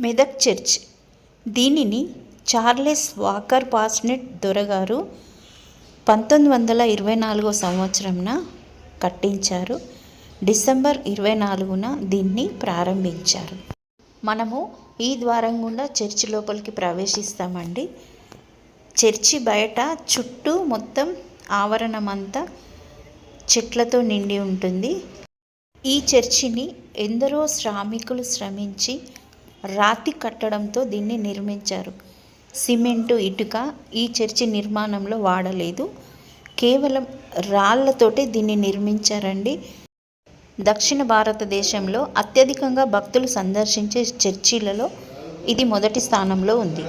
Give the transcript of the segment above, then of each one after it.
Medak church. దీనిని Charles Walker Posnett దొరగారు పంతొమ్మిది వందల ఇరవై నాలుగో సంవత్సరంన కట్టించారు. డిసెంబర్ ఇరవై నాలుగున దీన్ని ప్రారంభించారు. మనము ఈ ద్వారం గుండా చర్చి లోపలికి ప్రవేశిస్తామండి. చర్చి బయట చుట్టూ మొత్తం ఆవరణమంతా చెట్లతో నిండి ఉంటుంది. ఈ చర్చిని ఎందరో శ్రామికులు శ్రమించి రాతి కట్టడంతో దీన్ని నిర్మించారు. సిమెంటు ఇటుక ఈ చర్చి నిర్మాణంలో వాడలేదు. కేవలం రాళ్ళతోటే దీన్ని నిర్మించారండి. దక్షిణ భారతదేశంలో అత్యధికంగా భక్తులు సందర్శించే చర్చిలలో ఇది మొదటి స్థానంలో ఉంది.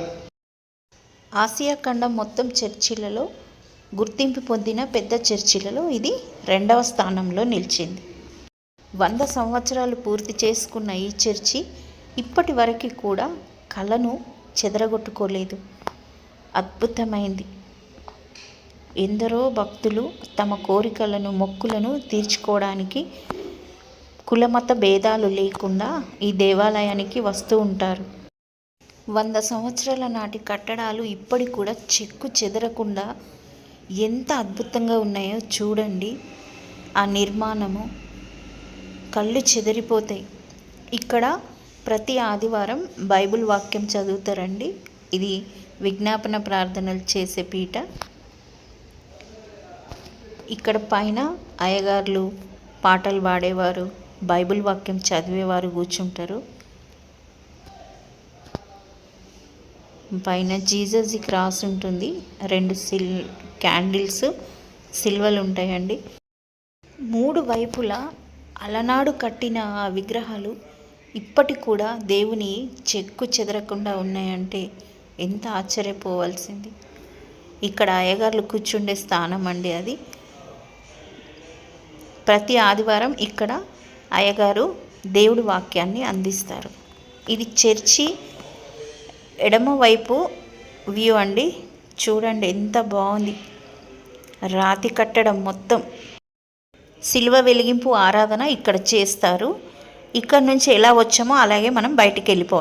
ఆసియా ఖండం మొత్తం చర్చిలలో గుర్తింపు పొందిన పెద్ద చర్చిలలో ఇది రెండవ స్థానంలో నిలిచింది. వంద సంవత్సరాలు పూర్తి చేసుకున్న ఈ చర్చి ఇప్పటి వరకు కూడా కళను చెదరగొట్టుకోలేదు. అద్భుతమైంది. ఎందరో భక్తులు తమ కోరికలను మొక్కులను తీర్చుకోవడానికి కులమత భేదాలు లేకుండా ఈ దేవాలయానికి వస్తూ ఉంటారు. వంద సంవత్సరాల నాటి కట్టడాలు ఇప్పటి కూడా చెక్కు చెదరకుండా ఎంత అద్భుతంగా ఉన్నాయో చూడండి. ఆ నిర్మాణము కళ్ళు చెదిరిపోతాయి. ఇక్కడ ప్రతి ఆదివారం బైబిల్ వాక్యం చదువుతారండి. ఇది విజ్ఞాపన ప్రార్థనలు చేసే పీట. ఇక్కడ పైన అయ్యగారులు పాటలు పాడేవారు బైబిల్ వాక్యం చదివేవారు కూర్చుంటారు. పైన జీజస్ క్రాస్ ఉంటుంది. రెండు సిల్ క్యాండిల్స్ సిల్వలు ఉంటాయండి. మూడు వైపులా అలనాడు కట్టిన ఆ విగ్రహాలు ఇప్పటికి కూడా దేవుని చెక్కు చెదరకుండా ఉన్నాయంటే ఎంత ఆశ్చర్యపోవాల్సింది. ఇక్కడ అయ్యగారులు కూర్చుండే స్థానం అండి అది. ప్రతి ఆదివారం ఇక్కడ అయ్యగారు దేవుడి వాక్యాన్ని అందిస్తారు. ఇది చర్చి ఎడమ వైపు వ్యూ అండి. చూడండి ఎంత బాగుంది. రాతి కట్టడం మొత్తం. సిల్వ వెలిగింపు ఆరాధన ఇక్కడ చేస్తారు. ఇక్కడ నుంచి ఎలా వచ్చామో అలాగే మనం బయటికి వెళ్ళిపోవాలి